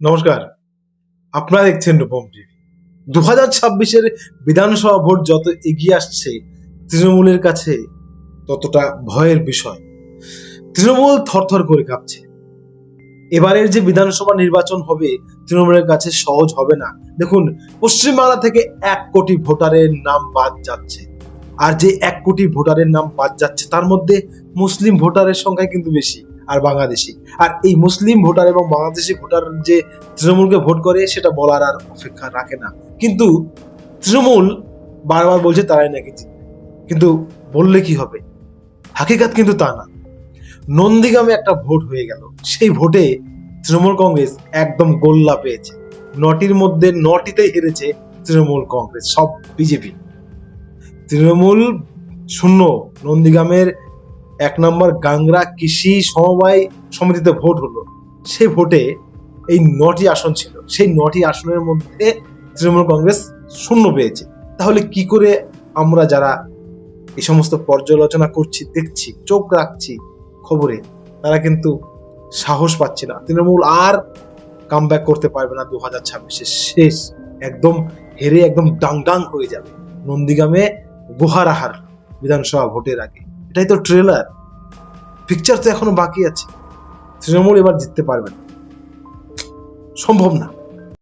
নমস্কার। আপনারা দেখছেন রূপম টিভি। দু হাজার ছাব্বিশের বিধানসভা ভোট যত এগিয়ে আসছে, তৃণমূলের কাছে ততটা ভয়ের বিষয়। তৃণমূল থরথর করে কাঁপছে। এবারের যে বিধানসভা নির্বাচন হবে, তৃণমূলের কাছে সহজ হবে না। দেখুন, পশ্চিমবাংলা থেকে এক কোটি ভোটারের নাম বাদ যাচ্ছে। আর যে এক কোটি ভোটারের নাম বাদ যাচ্ছে, তার মধ্যে মুসলিম ভোটারের সংখ্যা কিন্তু বেশি। আর বাংলাদেশি। আর এই মুসলিম ভোটার এবং বাংলাদেশি ভোটার যে তৃণমূলকে ভোট করে, সেটা বলার আর অপেক্ষা রাখে না। কিন্তু তৃণমূল বারবার বলছে তারাই নাকি জিতবে। কিন্তু বললে কি হবে? হাকিকাত কিন্তু তা না। নন্দীগ্রামে একটা ভোট হয়ে গেল। সেই ভোটে তৃণমূল কংগ্রেস একদম গোল্লা পেয়েছে। নটির মধ্যে নটিতে হেরেছে তৃণমূল কংগ্রেস, সব বিজেপি। তৃণমূল শূন্য, নন্দীগ্রামের এক নম্বর গাংরা কৃষি সমবায় সমিতিতে ভোট হলো। সেই ভোটে এই নটি আসন ছিল। সেই নটি আসনের মধ্যে তৃণমূল কংগ্রেস শূন্য পেয়েছে। তাহলে কি করে আমরা যারা এই সমস্ত পর্যালোচনা করছি, দেখছি, চোখ রাখছি খবরে, তারা কিন্তু সাহস পাচ্ছে না। তৃণমূল আর কাম করতে পারবে না দু হাজার ছাব্বিশে। শেষ, একদম হেরে, একদম ডাং ডাং হয়ে যাবে। নন্দীগ্রামে গুহারাহার বিধানসভা ভোটের আগে। এটাই তো ট্রেলার পিকচার তো এখনও বাকি আছে। তৃণমূল এবার জিততে পারবে না। সম্ভব না।